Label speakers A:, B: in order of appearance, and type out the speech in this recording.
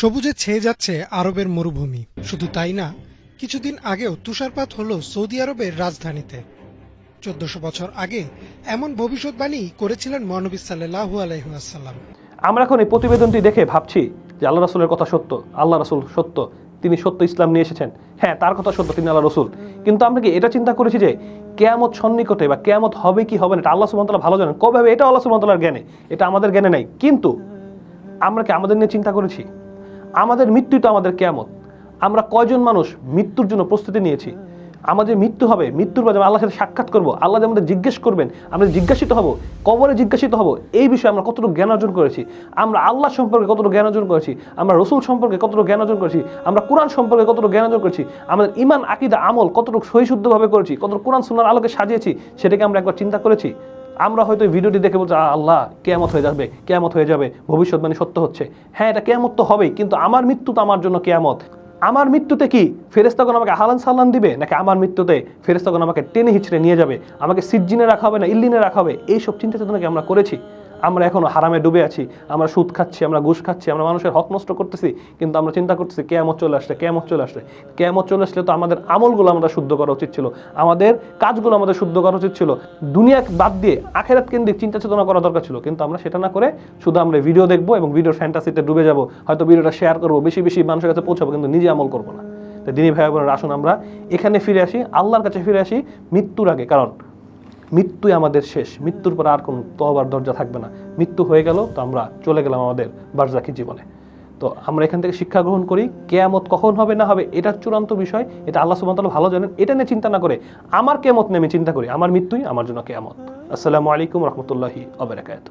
A: সবুজে ছেয়ে যাচ্ছে আরবের মরুভূমি। শুধু তাই না, কিছুদিন আগেও তুষারপাত হলো সৌদি আরবের রাজধানীতে। চোদ্দশো বছর আগে এমন ভবিষ্যৎবাণী করেছিলেন মহানবী সাল্লাহু আলহিহাসাল্লাম
B: আমরা এখন এই প্রতিবেদনটি দেখে ভাবছি যে আল্লাহ রাসুলের কথা সত্য, আল্লাহ রাসুল সত্য, তিনি সত্য ইসলাম নিয়ে এসেছেন। হ্যাঁ তার কথা সত্য, তিনি আল্লাহ রসুল। কিন্তু আমরা কি এটা চিন্তা করেছি যে কেয়ামত সন্নিকটে বা কেয়ামত হবে কি হবে না, এটা আল্লাহ সুমতলা ভালো জানেন। কবে হবে, এটা আল্লাহ সুমতলার জ্ঞানে, এটা আমাদের জ্ঞানে নাই। কিন্তু আমরা কি আমাদের নিয়ে চিন্তা করেছি? আমাদের মৃত্যুই তো আমাদের কেয়ামত। আমরা কয়জন মানুষ মৃত্যুর জন্য প্রস্তুতি নিয়েছি? আমাদের মৃত্যু হবে, মৃত্যুর পর যখন আল্লাহর সাথে সাক্ষাৎ করব। আল্লাহ আমাদের জিজ্ঞেস করবেন, আমরা জিজ্ঞাসিত হব, কবরে জিজ্ঞাসিত হব, এই বিষয়ে আমরা কতটুকু জ্ঞান অর্জন করেছি? আমরা আল্লাহ সম্পর্কে কতটুকু জ্ঞান অর্জন করেছি? আমরা রসুল সম্পর্কে কতটুকু জ্ঞান অর্জন করেছি? আমরা কোরআন সম্পর্কে কতটুকু জ্ঞান অর্জন করেছি? আমাদের ইমান আকিদা, আমল কতটুকু সহিশুদ্ধভাবে করেছি? কতটুকু কোরআন সুনার আলোকে সাজিয়েছি? সেটাকে আমরা একবার চিন্তা করেছি? আমরা হয়তো ভিডিওটি দেখে বলছি আল্লাহ, কেয়ামত হয়ে যাবে, কেয়ামত হয়ে যাবে ভবিষ্যৎবাণী সত্য হচ্ছে। হ্যাঁ এটা কেয়ামত তো হবেই, কিন্তু আমার মৃত্যু তো আমার জন্য কেয়ামত। আমার মৃত্যুতে কি ফেরেস্তাগণ আমাকে হালান সাল্লান দিবে, নাকি আমার মৃত্যুতে ফেরেস্তাগণ আমাকে টেনে হিচড়ে নিয়ে যাবে, আমাকে সিজ্জিনে রাখা হবে না, ইল্লিনে রাখা হবে? এইসব চিন্তা চেতনাকে আমরা করেছি। আমরা এখনও হারামে ডুবে আছি, আমরা সুদ খাচ্ছি, আমরা ঘুষ খাচ্ছি, আমরা মানুষের হক নষ্ট করতেছি, কিন্তু আমরা চিন্তা করতেছি, কেয়ামত চলে আসলে কেয়ামত চলে আসলে কেয়ামত চলে আসলে তো আমাদের আমলগুলো আমাদের শুদ্ধ করা উচিত ছিল, আমাদের কাজগুলো আমাদের শুদ্ধ করা উচিত ছিল। দুনিয়া বাদ দিয়ে আখেরাত কেন্দ্রিক চিন্তা চেতনা করা দরকার ছিল, কিন্তু আমরা সেটা না করে শুধু আমরা ভিডিও দেখব এবং ভিডিওর ফ্যান্টাসিতে ডুবে যাব, হয়তো ভিডিওটা শেয়ার করব, বেশি বেশি মানুষের কাছে পৌঁছাবো, কিন্তু নিজে আমল করব না। তো দিনী ভাই বোনের, আসুন আমরা এখানে ফিরে আসি, আল্লাহর কাছে ফিরে আসি মৃত্যুর আগে, কারণ মৃত্যুই আমাদের শেষ। মৃত্যুর পর আর কোনো তহবার দরজা থাকবে না। মৃত্যু হয়ে গেল, তো আমরা চলে গেলাম আমাদের বারজাকি জীবনে। তো আমরা এখান থেকে শিক্ষা গ্রহণ করি, কেয়ামত কখন হবে, না হবে, এটা চূড়ান্ত বিষয়। এটা আল্লাহ সুমতাল ভালো জানেন। এটা নিয়ে চিন্তা না করে, আমার কেয়ামত নিয়ে আমি চিন্তা করি, আমার মৃত্যুই আমার জন্য কেয়ামত। আসসালামু আলাইকুম রহমতুল্লাহি অবরাকাত